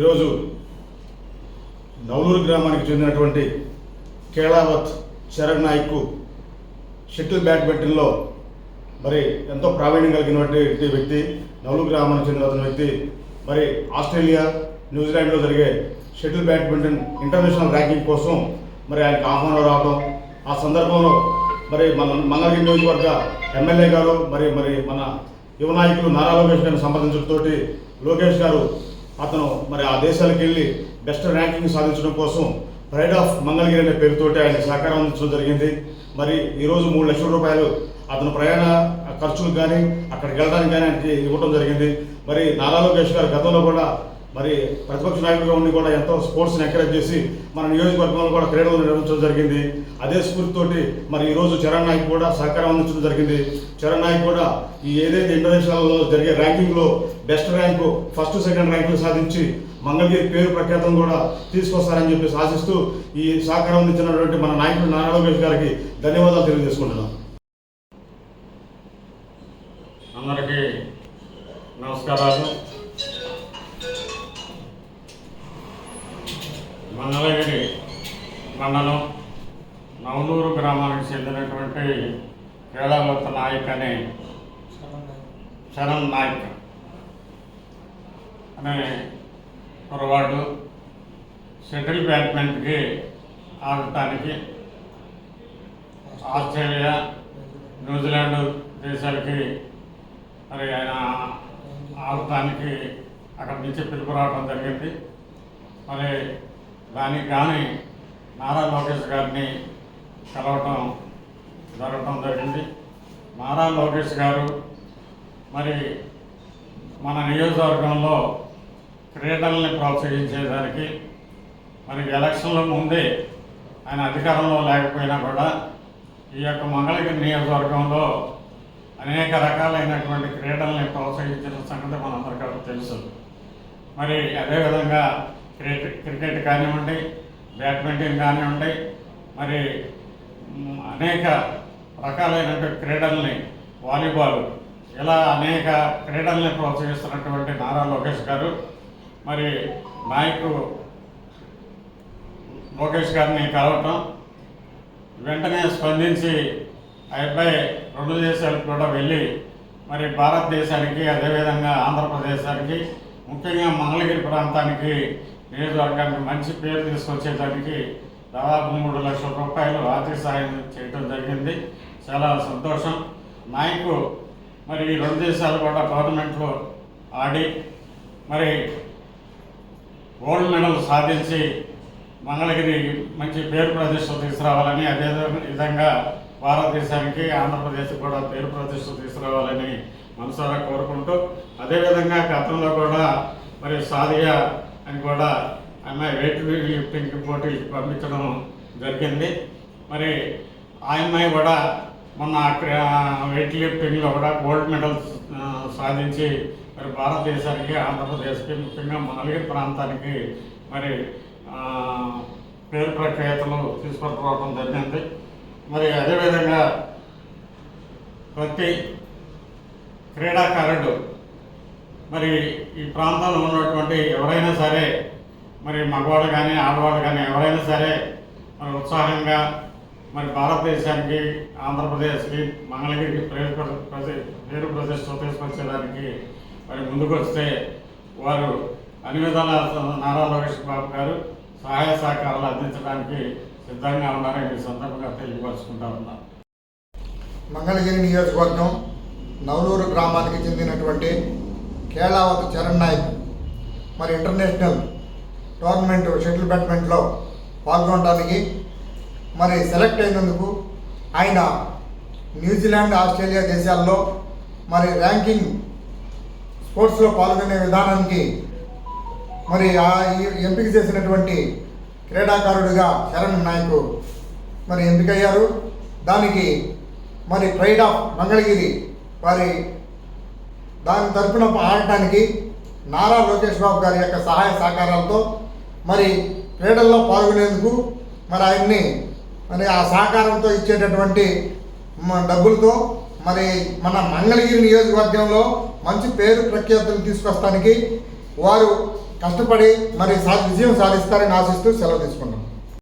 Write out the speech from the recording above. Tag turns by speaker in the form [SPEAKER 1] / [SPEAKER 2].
[SPEAKER 1] ఈరోజు నవలూరు గ్రామానికి చెందినటువంటి కేళావత్ చరణ్ నాయక్ షటిల్ బ్యాడ్మింటన్లో మరి ఎంతో ప్రావీణ్యం కలిగినటువంటి వ్యక్తి నవలూరు గ్రామానికి చెందిన అతని వ్యక్తి మరి ఆస్ట్రేలియా న్యూజిలాండ్లో జరిగే షటిల్ బ్యాడ్మింటన్ ఇంటర్నేషనల్ ర్యాంకింగ్ కోసం మరి ఆయనకు ఆహ్వానం రావడం ఆ సందర్భంలో మరి మన మంగళగిరి నియోజకవర్గ ఎమ్మెల్యే గారు మరి మరి మన యువ నాయకులు నారా లోకేష్ గారిని సంప్రదించడంతో లోకేష్ గారు అతను మరి ఆ దేశాలకు వెళ్ళి బెస్ట్ ర్యాంకింగ్ సాధించడం కోసం ప్రైడ్ ఆఫ్ మంగళగిరి అనే పేరుతోటి ఆయన సహకారం అందించడం జరిగింది. మరి ఈరోజు మూడు లక్షల రూపాయలు అతను ప్రయాణ ఖర్చులకు కానీ అక్కడికి వెళ్ళడానికి కానీ ఆయనకి ఇవ్వడం జరిగింది. మరి నారా లోకేష్ గారు గతంలో కూడా మరి ప్రతిపక్ష నాయకుడిగా ఉండి కూడా ఎంతో స్పోర్ట్స్ని ఎంకరేజ్ చేసి మన నియోజకవర్గంలో కూడా క్రీడలు నిర్వహించడం జరిగింది. అదే స్ఫూర్తితోటి మరి ఈరోజు చరణ్ నాయక్ కూడా సహకారం అందించడం జరిగింది. చరణ్ నాయక్ కూడా ఈ ఏదైతే ఇంటర్నేషనల్లో జరిగే ర్యాంకింగ్లో బెస్ట్ ర్యాంకు ఫస్ట్ సెకండ్ ర్యాంకులు సాధించి మంగళగిరి పేరు ప్రఖ్యాతం కూడా తీసుకొస్తారని చెప్పేసి ఆశిస్తూ ఈ సహకారం అందించినటువంటి మన నాయకుడు నారా లోకేష్ గారికి ధన్యవాదాలు తెలియజేసుకుంటున్నాం.
[SPEAKER 2] అందరికీ నమస్కారాలు. మంగళగిరి మండలం నవలూరు గ్రామానికి చెందినటువంటి కేళావత నాయక్ అనే శరణ్ నాయక్ అనే కురవాడు సెంట్రల్ బ్యాట్మెంట్కి ఆడటానికి ఆస్ట్రేలియా న్యూజిలాండ్ దేశాలకి మరి ఆయన ఆడటానికి అక్కడి నుంచి పిలుపు రావడం జరిగింది. మరి దానికి కానీ నారా లోకేష్ గారిని కలవటం జరగటం జరిగింది. నారా లోకేష్ గారు మరి మన నియోజకవర్గంలో క్రీడల్ని ప్రోత్సహించేదానికి మరి ఎలక్షన్ల ముందే ఆయన అధికారంలో లేకపోయినా కూడా ఈ యొక్క మంగళగిరి నియోజకవర్గంలో అనేక రకాలైనటువంటి క్రీడల్ని ప్రోత్సహించిన సంగతి మనందరికీ తెలుసు. మరి అదేవిధంగా క్రికెట్ క్రికెట్ కానివ్వండి బ్యాడ్మింటన్ కానివ్వండి మరి అనేక రకాలైనటువంటి క్రీడల్ని వాలీబాల్ ఇలా అనేక క్రీడల్ని ప్రోత్సహిస్తున్నటువంటి నారా లోకేష్ గారు మరి నాయకు లోకేష్ గారిని కలవటం వెంటనే స్పందించి ఆ అబ్బాయి రెండు దేశాలకు కూడా వెళ్ళి మరి భారతదేశానికి అదేవిధంగా ఆంధ్రప్రదేశానికి ముఖ్యంగా మంగళగిరి ప్రాంతానికి నియోజకవర్గానికి మంచి పేరు తీసుకొచ్చేదానికి దాదాపు మూడు లక్షల రూపాయలు ఆర్థిక సహాయం చేయడం జరిగింది. చాలా సంతోషం. నాయకు మరి ఈ రెండు దేశాలు కూడా టోర్నమెంట్లో ఆడి మరి గోల్డ్ మెడల్ సాధించి మంగళగిరి మంచి పేరు ప్రతిష్టలు తీసుకురావాలని అదే విధంగా భారతదేశానికి ఆంధ్రప్రదేశ్ కూడా పేరు ప్రతిష్టలు తీసుకురావాలని మనసారా కోరుకుంటూ అదేవిధంగా గతంలో కూడా మరి సాదియా అని కూడా అమ్మాయి వెయిట్ లిఫ్టింగ్ పోటీ పంపించడం జరిగింది. మరి ఆ అమ్మాయి కూడా మొన్న వెయిట్ లిఫ్టింగ్లో కూడా గోల్డ్ మెడల్ సాధించి మరి భారతదేశానికి ఆంధ్రప్రదేశ్కి ముఖ్యంగా మనలిగిరి ప్రాంతానికి మరి పేరు ప్రఖ్యాతలు తీసుకురావడం జరిగింది. మరి అదేవిధంగా ప్రతి క్రీడాకారుడు మరి ఈ ప్రాంతంలో ఉన్నటువంటి ఎవరైనా సరే మరి మగవాళ్ళు కానీ ఆడవాళ్ళు కానీ ఎవరైనా సరే మరి ఉత్సాహంగా మరి భారతదేశానికి ఆంధ్రప్రదేశ్కి మంగళగిరికి పేరు పేరు ప్రతిష్ట తీసుకొచ్చేదానికి మరి ముందుకు వస్తే వారు అన్ని విధాల నారా లోకేష్ బాబు గారు సహాయ సహకారాలు అందించడానికి సిద్ధంగా ఉన్నారని ఈ సందర్భంగా తెలియపరుచుకుంటా ఉన్నాను.
[SPEAKER 3] మంగళగిరి నియోజకవర్గం నవలూరు గ్రామానికి చెందినటువంటి కేళావతి చరణ్ నాయక్ మరి ఇంటర్నేషనల్ టోర్నమెంట్ షటిల్ బ్యాట్మెంట్లో పాల్గొనడానికి మరి సెలెక్ట్ అయినందుకు ఆయన న్యూజిలాండ్ ఆస్ట్రేలియా దేశాల్లో మరి ర్యాంకింగ్ స్పోర్ట్స్లో పాల్గొనే విధానానికి మరి ఆ ఈ- ఎంపిక చేసినటువంటి క్రీడాకారుడిగా శరణ్ నాయకు మరి ఎంపికయ్యారు. దానికి మరి ప్రైడ్ ఆఫ్ మంగళగిరి వారి దాని తరఫున ఆడటానికి నారా లోకేష్ బాబు గారి యొక్క సహాయ సహకారాలతో మరి క్రీడల్లో పాల్గొనేందుకు మరి ఆయన్ని మరి ఆ సహకారంతో ఇచ్చేటటువంటి డబ్బులతో మరి మన మంగళగిరి నియోజకవర్గంలో మంచి పేరు ప్రఖ్యాతులు తీసుకొస్తానికి వారు కష్టపడి మరి సా విజయం సాధిస్తారని ఆశిస్తూ సెలవు తీసుకుంటున్నాను